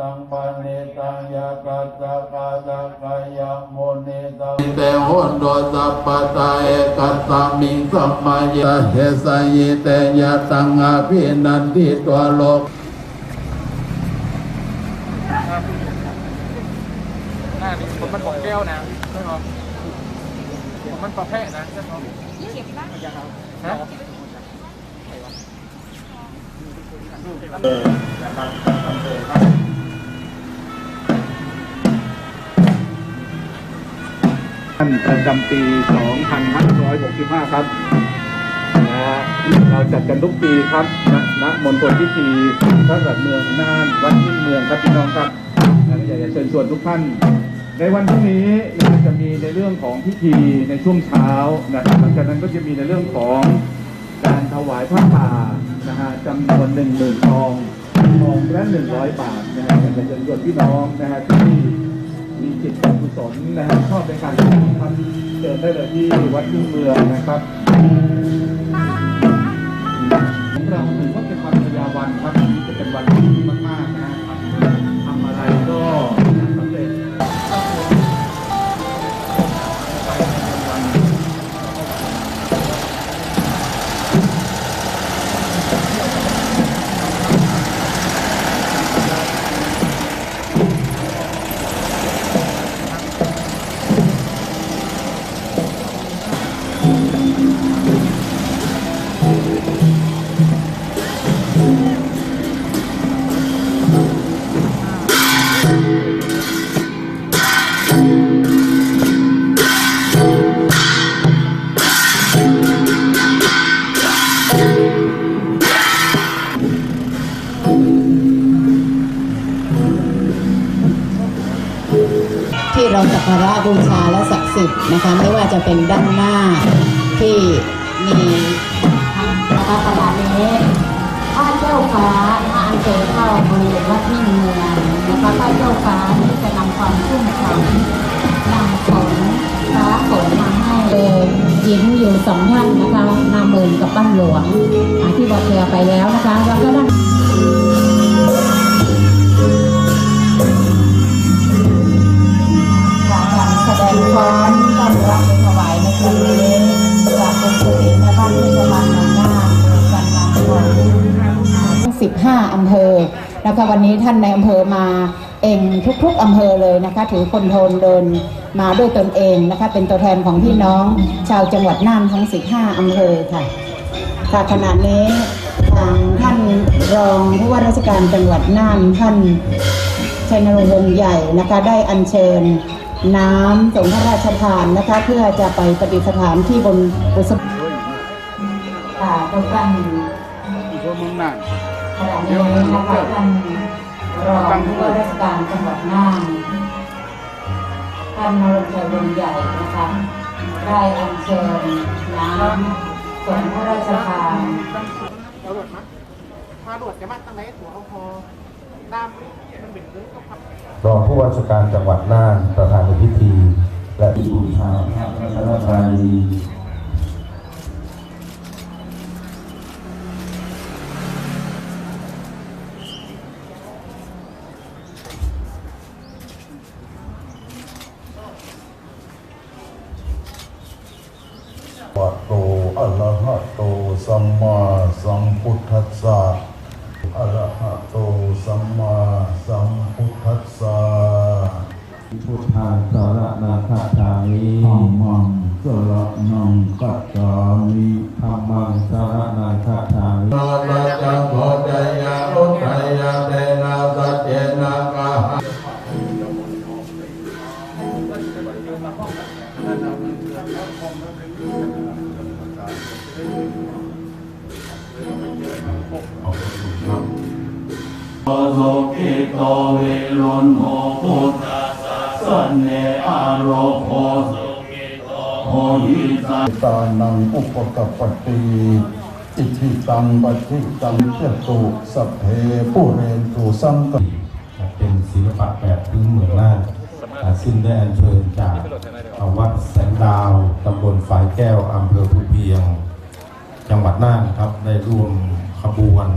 ตังปณิตังยาตัสสะกาตะกายะโมนิตังเตโหนโดสัพพตาเอกัสสามิงสัมมาเยเทสยเตยะตังอาภินันติตัวโลกหน้านี่ผมมันบอกแก้วนะใช่ไหมผมมันประเภทนะใช่ไหมเก็บบ้างยังครับานประจำปี 2565 ครับนะฮะเราจัดกันทุกปีครับณณมณฑลพิธีพระสัตเมืองน่านวัดยิ่งเมืองครับพี่น้องครับนะอยากจะเชิญชวนทุกท่าน ในวันพรุ่งนี้นะจะมีในเรื่องของพิธีในช่วงเช้านะครับหลังจากนั้นก็จะมีในเรื่องของการถวายผ้าป่านะฮะจำนวนหนึ่งหมื่นทองทองละหนึ่งร้อยบาทนะฮะอยากจะเชิญชวนพี่น้องนะฮะที่ มีจิตกุศลนะฮะชอบในการทำเดินได้เลยที่วัดยิ่งเมืองนะครับของเราถือว่า ที่เราสักการะบูชาและศักดิ์สิทธิ์นะคะ ไม่ว่าจะเป็นด้านหน้าที่มีนะคะขณะนี้พระเจ้าฟ้าพระอันเชิญเข้าบริเวณวัดยิ่งเมืองนะคะพระเจ้าฟ้าที่จะนำความชุ่มฉ่ำนำฝนฟ้าฝนมาให้เลยหญิงอยู่สองท่านนะคะนาเมินกับบ้านหลวงที่บอกเรือไปแล้วนะคะแล้วก็ด้าน 15 อำเภอนะคะวันนี้ท่านในอำเภอมาเองทุกๆอำเภอเลยนะคะ ถือคนโทนเดินมาด้วยตนเองนะคะ เป็นตัวแทนของพี่น้องชาวจังหวัดน่านทั้ง 15 อำเภอค่ะค่ะขณะนี้ทางท่านรองผู้ว่าราชการจังหวัดน่านท่านชัยนรงค์วงใหญ่นะคะได้อัญเชิญน้ำส่งพระราชทานนะคะ เพื่อจะไปประดิษฐานที่บนบุษบค่ะทุกท่านทั่วเมืองน่าน ณะนี้นะคะท่านรองผู้ว่าราชการจังหวัดน่านท่านนรงค์ชัยวงใหญ่นะคะได้อัญเชิญน้ำส่งพระราชทานราหลดมั้ยมาหลดจะมาตั้งไหนหัวเอาพอน้ำมันเป็นเรื่องก็พับรองผู้ว่าราชการจังหวัดน่านประธานในพิธี และผู้ชาพระรัตนตรั วะโตอะระหะโตสัมมาสัมพุทธัสสะอะระหะโตสัมมาสัมพุทธัสสะพุทธังสารนาคาจามิธัมมังสรนังกัจจามิธรรมังสารนาคาจามิ โสกิโตวิรุณโหพุทธัสสะสันเนอารโคสุกิโตโหหิสัตานังอุปกปปติอิทิตังปัจิตังเจตุสัพเพผู้เรนตุสังกเป็นศิลปะแบบพื้นเมืองน่านอ่าซึ่งได้อัญเชิญจากวัดแสงดาวตำบลฝายแก้วอำเภอภูเพียง จังหวัดน่านครับได้ร่วมขบวน